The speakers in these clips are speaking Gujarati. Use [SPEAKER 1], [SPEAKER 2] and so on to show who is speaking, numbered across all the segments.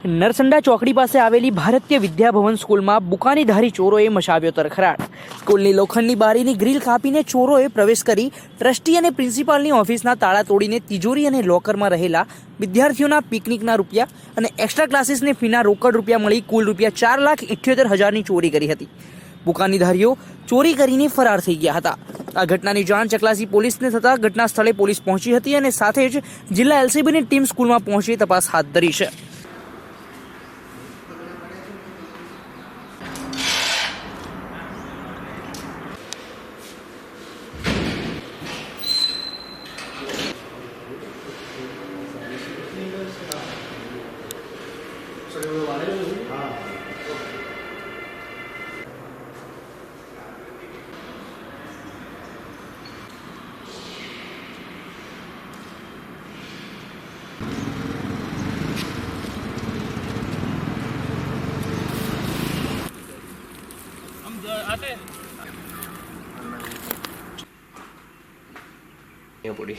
[SPEAKER 1] નરસંડા ચોકડી પાસે આવેલી ભારતીય વિદ્યાભવન સ્કૂલમાં બુકાનીધારી ચોરોએ મચાવ્યો તરખરાટ. સ્કૂલની લોખંડની બારીની ગ્રીલ કાપીને ચોરોએ પ્રવેશ કરી ટ્રસ્ટી અને પ્રિન્સિપાલની ઓફિસના તાળા તોડીને તિજોરી અને લોકરમાં રહેલા વિદ્યાર્થીઓના પિકનિકના રૂપિયા અને એક્સ્ટ્રા ક્લાસીસની ફીના રોકડ રૂપિયા મળી કુલ રૂપિયા ચાર લાખ ઇઠ્યોતેર હજારની ચોરી કરી હતી. બુકાનીધારીઓ ચોરી કરીને ફરાર થઈ ગયા હતા. આ ઘટનાની જાણ ચકલાસી પોલીસને થતાં ઘટના સ્થળે પોલીસ પહોંચી હતી અને સાથે જ જિલ્લા એલસીબીની ટીમ સ્કૂલમાં પહોંચી તપાસ હાથ ધરી છે.
[SPEAKER 2] અહીંયા પડી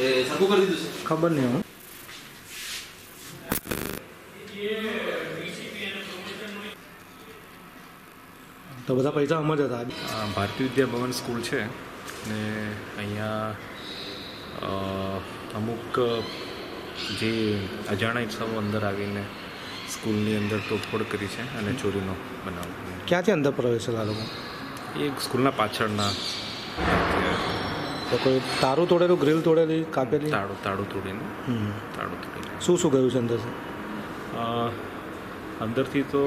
[SPEAKER 2] એ સરખું કરી દીધું છે.
[SPEAKER 3] ખબર નહીં હું. તો બધા પૈસા અમર જ હતા
[SPEAKER 4] આ ભારતીય વિદ્યા ભવન સ્કૂલ છે ને અહીંયા અમુક જે અજાણા ઇસમો અંદર આવીને સ્કૂલની અંદર તોડફોડ કરી છે અને ચોરીનો બનાવ.
[SPEAKER 3] ક્યાંથી અંદર પ્રવેશેલા લોકો?
[SPEAKER 4] એ સ્કૂલના પાછળના
[SPEAKER 3] તો કોઈ તારું તોડેલું ગ્રીલ તોડેલી કાપેલી?
[SPEAKER 4] તાળું તાળું તોડીને. તાળું તોડીને.
[SPEAKER 3] શું શું ગયું છે અંદરથી
[SPEAKER 4] અંદરથી તો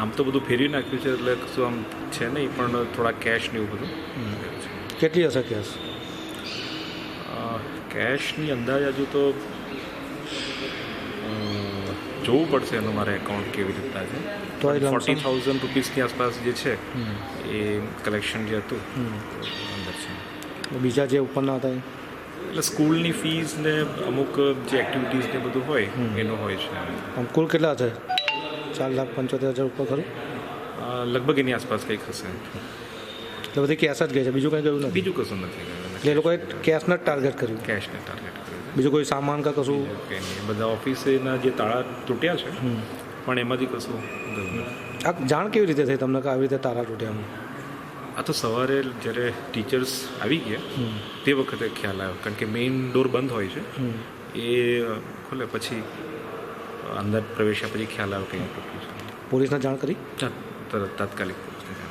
[SPEAKER 4] આમ તો બધું ફેરવી નાખ્યું છે એટલે કશું આમ છે નહીં પણ થોડા કેશ ને એવું બધું
[SPEAKER 3] કેટલી હશે
[SPEAKER 4] કેશ કેશની અંદાજ હજુ તો જોવું પડશે એનું મારે એકાઉન્ટ કેવી રીતના છે. ફોર્ટી થાઉઝન્ડ રૂપીસની આસપાસ જે છે એ કલેક્શન જે હતું
[SPEAKER 3] બીજા જે ઉપરના હતા એ
[SPEAKER 4] એટલે સ્કૂલની ફીસ ને અમુક જે એક્ટિવિટીઝ ને બધું હોય એનો હોય છે.
[SPEAKER 3] આમ કુલ કેટલા છે? ચાર લાખ પંચોતેર હજાર ઉપર ખરું?
[SPEAKER 4] લગભગ એની આસપાસ કંઈક હશે.
[SPEAKER 3] એટલે બધી કેશ જ ગઈ છે. બીજું કંઈ ગયું નથી?
[SPEAKER 4] બીજું કશું નથી
[SPEAKER 3] એટલે એ લોકોએ કેશને જ ટાર્ગેટ કર્યું?
[SPEAKER 4] કેશને ટાર્ગેટ કર્યું.
[SPEAKER 3] બીજું કોઈ સામાન કે કશું?
[SPEAKER 4] બધા ઓફિસના જે તાળા તૂટ્યા છે પણ એમાંથી કશું
[SPEAKER 3] આ જાણ કેવી રીતે થઈ તમને કે આવી રીતે તારા તૂટ્યા?
[SPEAKER 4] આ તો સવારે જ્યારે ટીચર્સ આવી ગયા તે વખતે ખ્યાલ આવ્યો. કારણ કે મેઇન ડોર બંધ હોય છે. એ ખોલે પછી અંદર પ્રવેશ્યા પછી ખ્યાલ આવ્યો કંઈ તૂટ્યું છે
[SPEAKER 3] પોલીસને જાણ કરી?
[SPEAKER 4] તરત તાત્કાલિક પોલીસને જાણ.